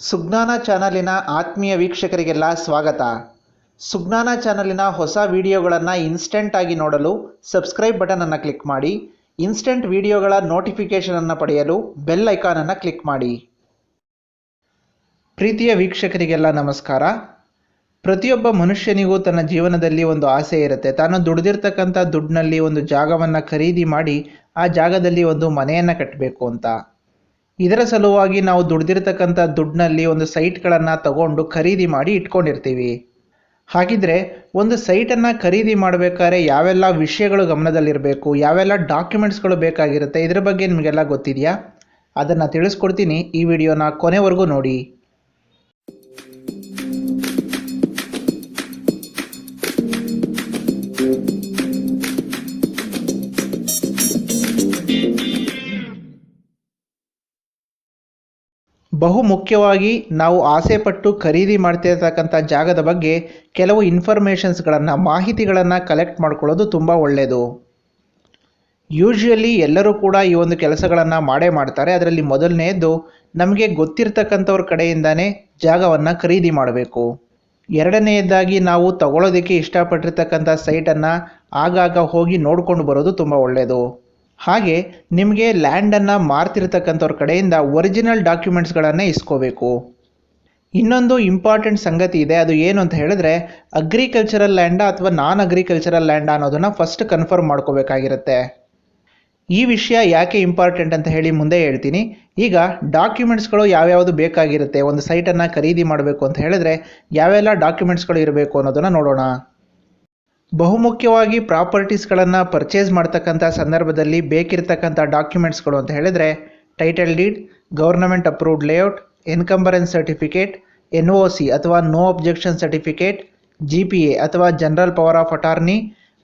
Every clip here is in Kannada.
ಸುಜ್ಞಾನ ಚಾನಲಿನ ಆತ್ಮೀಯ ವೀಕ್ಷಕರಿಗೆಲ್ಲ ಸ್ವಾಗತ. ಸುಜ್ಞಾನ ಚಾನಲಿನ ಹೊಸ ವಿಡಿಯೋಗಳನ್ನು ಇನ್ಸ್ಟೆಂಟ್ ಆಗಿ ನೋಡಲು ಸಬ್ಸ್ಕ್ರೈಬ್ ಬಟನನ್ನು ಕ್ಲಿಕ್ ಮಾಡಿ ಇನ್ಸ್ಟೆಂಟ್ ವಿಡಿಯೋಗಳ ನೋಟಿಫಿಕೇಷನನ್ನು ಪಡೆಯಲು ಬೆಲ್ ಐಕಾನನ್ನು ಕ್ಲಿಕ್ ಮಾಡಿ. ಪ್ರೀತಿಯ ವೀಕ್ಷಕರಿಗೆಲ್ಲ ನಮಸ್ಕಾರ. ಪ್ರತಿಯೊಬ್ಬ ಮನುಷ್ಯನಿಗೂ ತನ್ನ ಜೀವನದಲ್ಲಿ ಒಂದು ಆಸೆ ಇರುತ್ತೆ. ತಾನು ದುಡಿದಿರ್ತಕ್ಕಂಥ ದುಡ್ಡಿನಲ್ಲಿ ಒಂದು ಜಾಗವನ್ನು ಖರೀದಿ ಮಾಡಿ ಆ ಜಾಗದಲ್ಲಿ ಒಂದು ಮನೆಯನ್ನು ಕಟ್ಟಬೇಕು ಅಂತ. ಇದರ ಸಲುವಾಗಿ ನಾವು ದುಡ್ದಿರ್ತಕ್ಕಂಥ ದುಡ್ಡಿನಲ್ಲಿ ಒಂದು ಸೈಟ್ಗಳನ್ನು ತಗೊಂಡು ಖರೀದಿ ಮಾಡಿ ಇಟ್ಕೊಂಡಿರ್ತೀವಿ. ಹಾಗಿದ್ರೆ ಒಂದು ಸೈಟನ್ನು ಖರೀದಿ ಮಾಡಬೇಕಾದ್ರೆ ಯಾವೆಲ್ಲ ವಿಷಯಗಳು ಗಮನದಲ್ಲಿರಬೇಕು, ಯಾವೆಲ್ಲ ಡಾಕ್ಯುಮೆಂಟ್ಸ್ಗಳು ಬೇಕಾಗಿರುತ್ತೆ, ಇದರ ಬಗ್ಗೆ ನಿಮಗೆಲ್ಲ ಗೊತ್ತಿದೆಯಾ? ಅದನ್ನು ತಿಳಿಸ್ಕೊಡ್ತೀನಿ ಈ ವಿಡಿಯೋನ ಕೊನೆವರೆಗೂ ನೋಡಿ. ಬಹು ಮುಖ್ಯವಾಗಿ ನಾವು ಆಸೆಪಟ್ಟು ಖರೀದಿ ಮಾಡ್ತಿರ್ತಕ್ಕಂಥ ಜಾಗದ ಬಗ್ಗೆ ಕೆಲವು ಇನ್ಫಾರ್ಮೇಷನ್ಸ್ಗಳನ್ನು, ಮಾಹಿತಿಗಳನ್ನು ಕಲೆಕ್ಟ್ ಮಾಡ್ಕೊಳ್ಳೋದು ತುಂಬ ಒಳ್ಳೆಯದು ಯೂಶ್ವಲಿ ಎಲ್ಲರೂ ಕೂಡ ಈ ಒಂದು ಕೆಲಸಗಳನ್ನು ಮಾಡೇ ಮಾಡ್ತಾರೆ. ಅದರಲ್ಲಿ ಮೊದಲನೆಯದು ನಮಗೆ ಗೊತ್ತಿರ್ತಕ್ಕಂಥವ್ರ ಕಡೆಯಿಂದನೇ ಜಾಗವನ್ನು ಖರೀದಿ ಮಾಡಬೇಕು. ಎರಡನೆಯದಾಗಿ ನಾವು ತಗೊಳ್ಳೋದಕ್ಕೆ ಇಷ್ಟಪಟ್ಟಿರ್ತಕ್ಕಂಥ ಸೈಟನ್ನು ಆಗಾಗ ಹೋಗಿ ನೋಡ್ಕೊಂಡು ಬರೋದು ತುಂಬ ಒಳ್ಳೆಯದು ಹಾಗೆ ನಿಮಗೆ ಲ್ಯಾಂಡನ್ನು ಮಾರ್ತಿರ್ತಕ್ಕಂಥವ್ರ ಕಡೆಯಿಂದ ಒರಿಜಿನಲ್ ಡಾಕ್ಯುಮೆಂಟ್ಸ್ಗಳನ್ನು ಇಸ್ಕೋಬೇಕು. ಇನ್ನೊಂದು ಇಂಪಾರ್ಟೆಂಟ್ ಸಂಗತಿ ಇದೆ, ಅದು ಏನು ಅಂತ ಹೇಳಿದ್ರೆ ಅಗ್ರಿಕಲ್ಚರಲ್ ಲ್ಯಾಂಡ ಅಥವಾ ನಾನ್ ಅಗ್ರಿಕಲ್ಚರಲ್ ಲ್ಯಾಂಡ ಅನ್ನೋದನ್ನು ಫಸ್ಟ್ ಕನ್ಫರ್ಮ್ ಮಾಡ್ಕೋಬೇಕಾಗಿರುತ್ತೆ. ಈ ವಿಷಯ ಯಾಕೆ ಇಂಪಾರ್ಟೆಂಟ್ ಅಂತ ಹೇಳಿ ಮುಂದೆ ಹೇಳ್ತೀನಿ. ಈಗ ಡಾಕ್ಯುಮೆಂಟ್ಸ್ಗಳು ಯಾವ್ಯಾವುದು ಬೇಕಾಗಿರುತ್ತೆ, ಒಂದು ಸೈಟನ್ನು ಖರೀದಿ ಮಾಡಬೇಕು ಅಂತ ಹೇಳಿದ್ರೆ ಯಾವೆಲ್ಲ ಡಾಕ್ಯುಮೆಂಟ್ಸ್ಗಳು ಇರಬೇಕು ಅನ್ನೋದನ್ನು ನೋಡೋಣ. ಬಹುಮುಖ್ಯವಾಗಿ ಪ್ರಾಪರ್ಟೀಸ್ಗಳನ್ನು ಪರ್ಚೇಸ್ ಮಾಡ್ತಕ್ಕಂಥ ಸಂದರ್ಭದಲ್ಲಿ ಬೇಕಿರ್ತಕ್ಕಂಥ ಡಾಕ್ಯುಮೆಂಟ್ಸ್ಗಳು ಅಂತ ಹೇಳಿದರೆ title deed government approved layout encumbrance certificate N O C ಅಥವಾ no objection certificate G P A ಅಥವಾ general power of attorney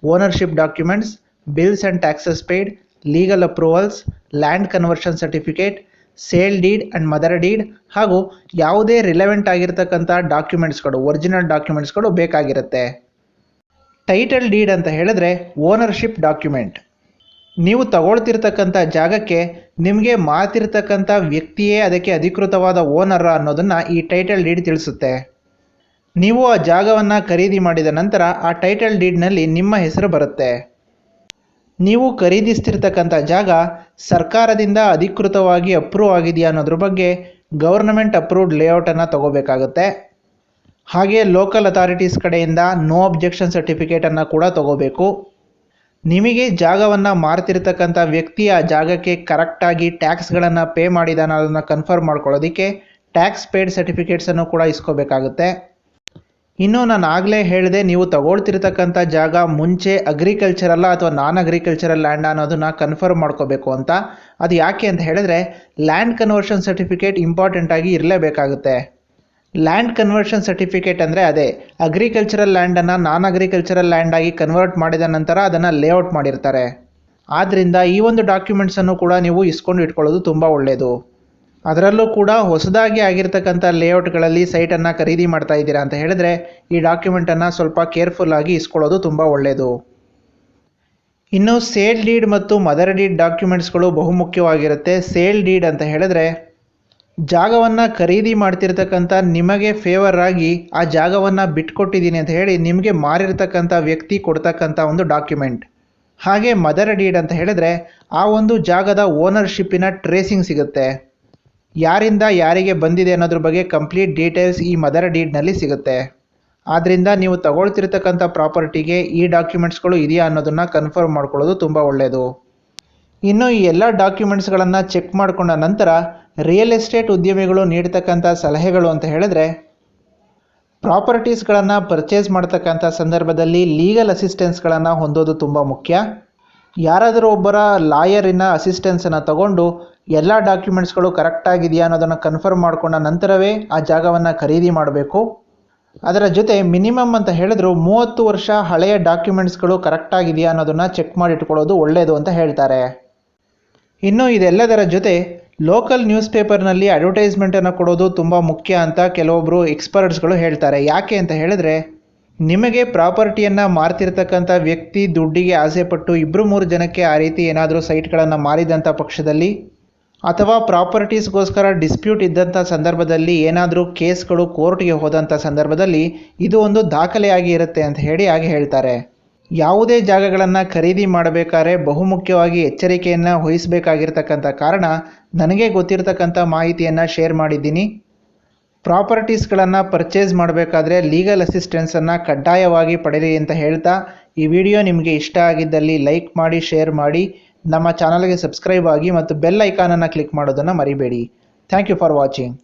ownership documents bills and taxes paid legal approvals land conversion certificate sale deed and mother deed ಹಾಗೂ ಯಾವುದೇ ರಿಲೆವೆಂಟ್ ಆಗಿರ್ತಕ್ಕಂಥ ಡಾಕ್ಯುಮೆಂಟ್ಸ್ಗಳು ಒರಿಜಿನಲ್ ಡಾಕ್ಯುಮೆಂಟ್ಸ್ಗಳು ಬೇಕಾಗಿರುತ್ತೆ. ಟೈಟಲ್ ಡೀಡ್ ಅಂತ ಹೇಳಿದ್ರೆ ಓನರ್ಶಿಪ್ ಡಾಕ್ಯುಮೆಂಟ್ ನೀವು ತಗೊಳ್ತಿರ್ತಕ್ಕಂಥ ಜಾಗಕ್ಕೆ ನಿಮಗೆ ಮಾತಿರ್ತಕ್ಕಂಥ ವ್ಯಕ್ತಿಯೇ ಅದಕ್ಕೆ ಅಧಿಕೃತವಾದ ಓನರ್ ಅನ್ನೋದನ್ನು ಈ ಟೈಟಲ್ ಡೀಡ್ ತಿಳಿಸುತ್ತೆ. ನೀವು ಆ ಜಾಗವನ್ನು ಖರೀದಿ ಮಾಡಿದ ನಂತರ ಆ ಟೈಟಲ್ ಡೀಡ್ನಲ್ಲಿ ನಿಮ್ಮ ಹೆಸರು ಬರುತ್ತೆ. ನೀವು ಖರೀದಿಸ್ತಿರ್ತಕ್ಕಂಥ ಜಾಗ ಸರ್ಕಾರದಿಂದ ಅಧಿಕೃತವಾಗಿ ಅಪ್ರೂವ್ ಆಗಿದೆಯಾ ಅನ್ನೋದ್ರ ಬಗ್ಗೆ ಗೌರ್ನಮೆಂಟ್ ಅಪ್ರೂವ್ಡ್ ಲೇಔಟನ್ನು ತಗೋಬೇಕಾಗುತ್ತೆ. ಹಾಗೆ ಲೋಕಲ್ ಅಥಾರಿಟೀಸ್ ಕಡೆಯಿಂದ ನೋ ಅಬ್ಜೆಕ್ಷನ್ ಸರ್ಟಿಫಿಕೇಟನ್ನು ಕೂಡ ತಗೋಬೇಕು. ನಿಮಗೆ ಜಾಗವನ್ನು ಮಾರ್ತಿರ್ತಕ್ಕಂಥ ವ್ಯಕ್ತಿ ಆ ಜಾಗಕ್ಕೆ ಕರೆಕ್ಟಾಗಿ ಟ್ಯಾಕ್ಸ್ಗಳನ್ನು ಪೇ ಮಾಡಿದಾನ ಅದನ್ನು ಕನ್ಫರ್ಮ್ ಮಾಡ್ಕೊಳ್ಳೋದಕ್ಕೆ ಟ್ಯಾಕ್ಸ್ ಪೇಡ್ ಸರ್ಟಿಫಿಕೇಟ್ಸನ್ನು ಕೂಡ ಇಸ್ಕೋಬೇಕಾಗುತ್ತೆ. ಇನ್ನು ನಾನು ಆಗಲೇ ಹೇಳಿದೆ, ನೀವು ತಗೊಳ್ತಿರ್ತಕ್ಕಂಥ ಜಾಗ ಮುಂಚೆ ಅಗ್ರಿಕಲ್ಚರಲ್ಲ ಅಥವಾ ನಾನ್ ಅಗ್ರಿಕಲ್ಚರಲ್ ಲ್ಯಾಂಡ್ ಅನ್ನೋದನ್ನು ಕನ್ಫರ್ಮ್ ಮಾಡ್ಕೋಬೇಕು ಅಂತ. ಅದು ಯಾಕೆ ಅಂತ ಹೇಳಿದ್ರೆ ಲ್ಯಾಂಡ್ ಕನ್ವರ್ಷನ್ ಸರ್ಟಿಫಿಕೇಟ್ ಇಂಪಾರ್ಟೆಂಟಾಗಿ ಇರಲೇಬೇಕಾಗುತ್ತೆ. ಲ್ಯಾಂಡ್ ಕನ್ವರ್ಷನ್ ಸರ್ಟಿಫಿಕೇಟ್ ಅಂದರೆ ಅದೇ ಅಗ್ರಿಕಲ್ಚರಲ್ ಲ್ಯಾಂಡನ್ನು ನಾನ್ ಅಗ್ರಿಕಲ್ಚರಲ್ ಲ್ಯಾಂಡ್ ಆಗಿ ಕನ್ವರ್ಟ್ ಮಾಡಿದ ನಂತರ ಅದನ್ನು ಲೇಔಟ್ ಮಾಡಿರ್ತಾರೆ. ಆದ್ದರಿಂದ ಈ ಒಂದು ಡಾಕ್ಯುಮೆಂಟ್ಸನ್ನು ಕೂಡ ನೀವು ಇಸ್ಕೊಂಡು ಇಟ್ಕೊಳ್ಳೋದು ತುಂಬ ಒಳ್ಳೆಯದು ಅದರಲ್ಲೂ ಕೂಡ ಹೊಸದಾಗಿ ಆಗಿರ್ತಕ್ಕಂಥ ಲೇಔಟ್ಗಳಲ್ಲಿ ಸೈಟನ್ನು ಖರೀದಿ ಮಾಡ್ತಾ ಇದ್ದೀರಾ ಅಂತ ಹೇಳಿದ್ರೆ ಈ ಡಾಕ್ಯುಮೆಂಟನ್ನು ಸ್ವಲ್ಪ ಕೇರ್ಫುಲ್ಲಾಗಿ ಇಸ್ಕೊಳ್ಳೋದು ತುಂಬ ಒಳ್ಳೆಯದು ಇನ್ನು ಸೇಲ್ ಡೀಡ್ ಮತ್ತು ಮದರ್ ಡೀಡ್ ಡಾಕ್ಯುಮೆಂಟ್ಸ್ಗಳು ಬಹುಮುಖ್ಯವಾಗಿರುತ್ತೆ. ಸೇಲ್ ಡೀಡ್ ಅಂತ ಹೇಳಿದ್ರೆ ಜಾಗವನ್ನು ಖರೀದಿ ಮಾಡ್ತಿರ್ತಕ್ಕಂಥ ನಿಮಗೆ ಫೇವರ್ ಆಗಿ ಆ ಜಾಗವನ್ನು ಬಿಟ್ಕೊಟ್ಟಿದ್ದೀನಿ ಅಂತ ಹೇಳಿ ನಿಮಗೆ ಮಾರಿರ್ತಕ್ಕಂಥ ವ್ಯಕ್ತಿ ಕೊಡ್ತಕ್ಕಂಥ ಒಂದು ಡಾಕ್ಯುಮೆಂಟ್ ಹಾಗೆ ಮದರ್ ಡೀಡ್ ಅಂತ ಹೇಳಿದ್ರೆ ಆ ಒಂದು ಜಾಗದ ಓನರ್ಶಿಪ್ಪಿನ ಟ್ರೇಸಿಂಗ್ ಸಿಗುತ್ತೆ. ಯಾರಿಂದ ಯಾರಿಗೆ ಬಂದಿದೆ ಅನ್ನೋದ್ರ ಬಗ್ಗೆ ಕಂಪ್ಲೀಟ್ ಡೀಟೇಲ್ಸ್ ಈ ಮದರ್ ಡೀಡ್ನಲ್ಲಿ ಸಿಗುತ್ತೆ. ಆದ್ದರಿಂದ ನೀವು ತಗೊಳ್ತಿರ್ತಕ್ಕಂಥ ಪ್ರಾಪರ್ಟಿಗೆ ಈ ಡಾಕ್ಯುಮೆಂಟ್ಸ್ಗಳು ಇದೆಯಾ ಅನ್ನೋದನ್ನು ಕನ್ಫರ್ಮ್ ಮಾಡ್ಕೊಳ್ಳೋದು ತುಂಬ ಒಳ್ಳೆಯದು ಇನ್ನು ಈ ಎಲ್ಲ ಡಾಕ್ಯುಮೆಂಟ್ಸ್ಗಳನ್ನು ಚೆಕ್ ಮಾಡಿಕೊಂಡ ನಂತರ ರಿಯಲ್ ಎಸ್ಟೇಟ್ ಉದ್ಯಮಿಗಳು ನೀಡ್ತಕ್ಕಂಥ ಸಲಹೆಗಳು ಅಂತ ಹೇಳಿದ್ರೆ, ಪ್ರಾಪರ್ಟೀಸ್ಗಳನ್ನು ಪರ್ಚೇಸ್ ಮಾಡ್ತಕ್ಕಂಥ ಸಂದರ್ಭದಲ್ಲಿ ಲೀಗಲ್ ಅಸಿಸ್ಟೆನ್ಸ್ಗಳನ್ನು ಹೊಂದೋದು ತುಂಬ ಮುಖ್ಯ. ಯಾರಾದರೂ ಒಬ್ಬರ ಲಾಯರಿನ ಅಸಿಸ್ಟೆನ್ಸನ್ನು ತಗೊಂಡು ಎಲ್ಲ ಡಾಕ್ಯುಮೆಂಟ್ಸ್ಗಳು ಕರೆಕ್ಟಾಗಿದೆಯಾ ಅನ್ನೋದನ್ನು ಕನ್ಫರ್ಮ್ ಮಾಡಿಕೊಂಡ ನಂತರವೇ ಆ ಜಾಗವನ್ನು ಖರೀದಿ ಮಾಡಬೇಕು. ಅದರ ಜೊತೆ ಮಿನಿಮಮ್ ಅಂತ ಹೇಳಿದ್ರು ಮೂವತ್ತು ವರ್ಷ ಹಳೆಯ ಡಾಕ್ಯುಮೆಂಟ್ಸ್ಗಳು ಕರೆಕ್ಟಾಗಿದೆಯಾ ಅನ್ನೋದನ್ನು ಚೆಕ್ ಮಾಡಿಟ್ಕೊಳ್ಳೋದು ಒಳ್ಳೆಯದು ಅಂತ ಹೇಳ್ತಾರೆ. ಇನ್ನು ಇದೆಲ್ಲದರ ಜೊತೆ ಲೋಕಲ್ ನ್ಯೂಸ್ ಪೇಪರ್ನಲ್ಲಿ ಅಡ್ವರ್ಟೈಸ್ಮೆಂಟನ್ನು ಕೊಡೋದು ತುಂಬ ಮುಖ್ಯ ಅಂತ ಕೆಲವೊಬ್ಬರು ಎಕ್ಸ್ಪರ್ಟ್ಸ್ಗಳು ಹೇಳ್ತಾರೆ. ಯಾಕೆ ಅಂತ ಹೇಳಿದ್ರೆ, ನಿಮಗೆ ಪ್ರಾಪರ್ಟಿಯನ್ನು ಮಾರ್ತಿರ್ತಕ್ಕಂಥ ವ್ಯಕ್ತಿ ದುಡ್ಡಿಗೆ ಆಸೆಪಟ್ಟು ಇಬ್ಬರು ಮೂರು ಜನಕ್ಕೆ ಆ ರೀತಿ ಏನಾದರೂ ಸೈಟ್ಗಳನ್ನು ಮಾರಿದಂಥ ಪಕ್ಷದಲ್ಲಿ, ಅಥವಾ ಪ್ರಾಪರ್ಟೀಸ್ಗೋಸ್ಕರ ಡಿಸ್ಪ್ಯೂಟ್ ಇದ್ದಂಥ ಸಂದರ್ಭದಲ್ಲಿ ಏನಾದರೂ ಕೇಸ್ಗಳು ಕೋರ್ಟ್ಗೆ ಹೋದಂಥ ಸಂದರ್ಭದಲ್ಲಿ ಇದು ಒಂದು ದಾಖಲೆಯಾಗಿ ಇರುತ್ತೆ ಅಂತ ಹೇಳಿ ಹಾಗೆ ಹೇಳ್ತಾರೆ. ಯಾವುದೇ ಜಾಗಗಳನ್ನು ಖರೀದಿ ಮಾಡಬೇಕಾದ್ರೆ ಬಹುಮುಖ್ಯವಾಗಿ ಎಚ್ಚರಿಕೆಯನ್ನು ವಹಿಸಬೇಕಾಗಿರ್ತಕ್ಕಂಥ ಕಾರಣ ನನಗೆ ಗೊತ್ತಿರತಕ್ಕಂಥ ಮಾಹಿತಿಯನ್ನು ಶೇರ್ ಮಾಡಿದ್ದೀನಿ. ಪ್ರಾಪರ್ಟೀಸ್ಗಳನ್ನು ಪರ್ಚೇಸ್ ಮಾಡಬೇಕಾದ್ರೆ ಲೀಗಲ್ ಅಸಿಸ್ಟೆನ್ಸನ್ನು ಕಡ್ಡಾಯವಾಗಿ ಪಡೆಯಿರಿ ಅಂತ ಹೇಳ್ತಾ, ಈ ವಿಡಿಯೋ ನಿಮಗೆ ಇಷ್ಟ ಆಗಿದ್ದಲ್ಲಿ ಲೈಕ್ ಮಾಡಿ ಶೇರ್ ಮಾಡಿ, ನಮ್ಮ ಚಾನಲ್ಗೆ ಸಬ್ಸ್ಕ್ರೈಬ್ ಆಗಿ ಮತ್ತು ಬೆಲ್ ಐಕಾನನ್ನು ಕ್ಲಿಕ್ ಮಾಡೋದನ್ನು ಮರಿಬೇಡಿ. Thank you for watching